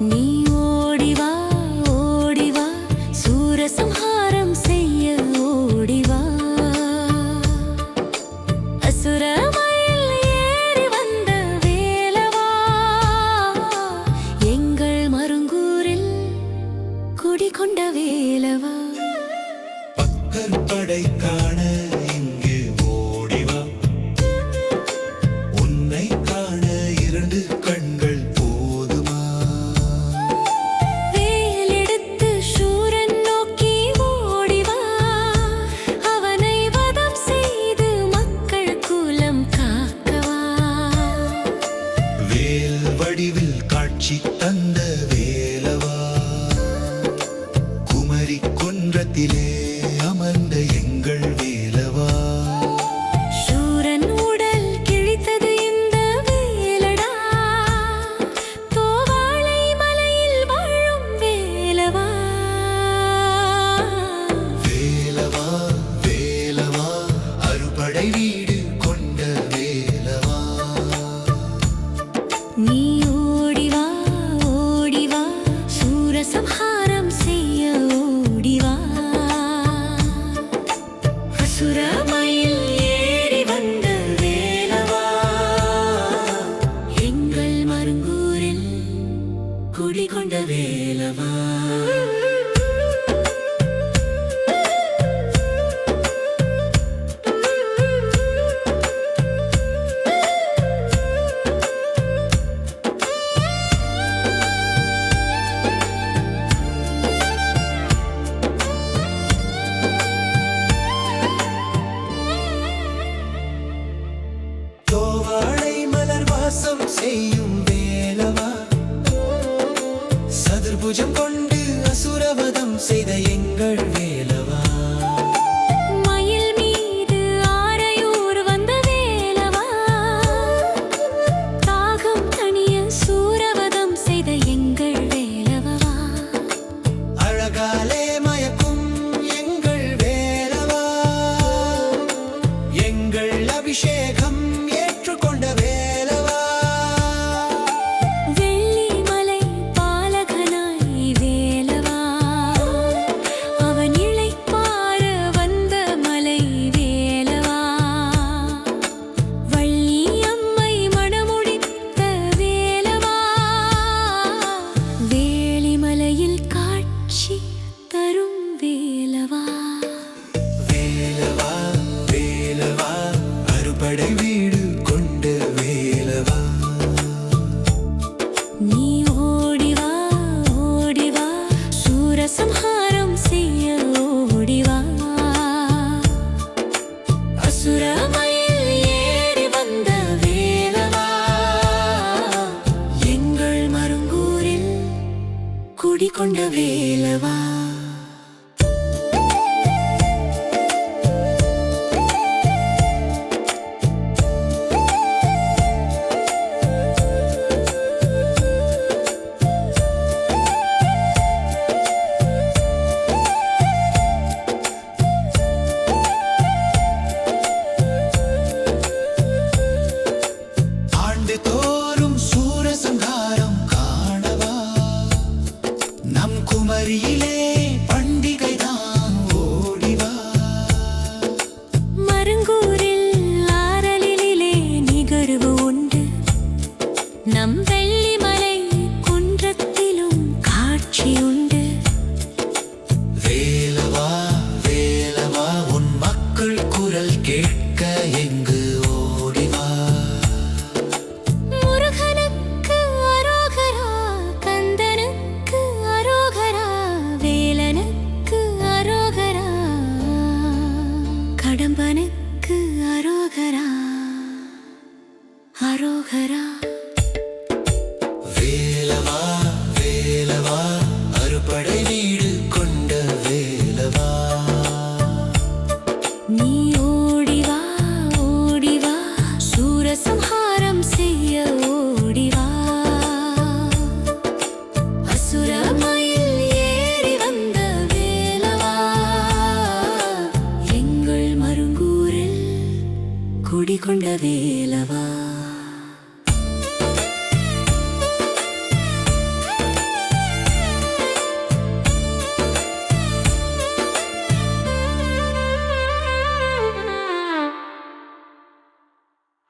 நீ ஓடிவா ஓடிவா சூரசம்ஹாரம் செய்ய ஓடிவா அசுரமா கொண்ட வேலவா. பக்தர் படைத்தார் வேல் வடிவில் காட்சி தந்த வேலவா? குமரி குன்றத்திலே പൂജം കൊണ്ട് படை வீடு கொண்ட வேலவா நீ ஓடிவா ஓடிவா சூரசம்ஹாரம் செய்ய ஓடிவா அசுரமயில் ஏறி வந்த வேலவா எங்கள் வேலவா கொண்ட வேலவா?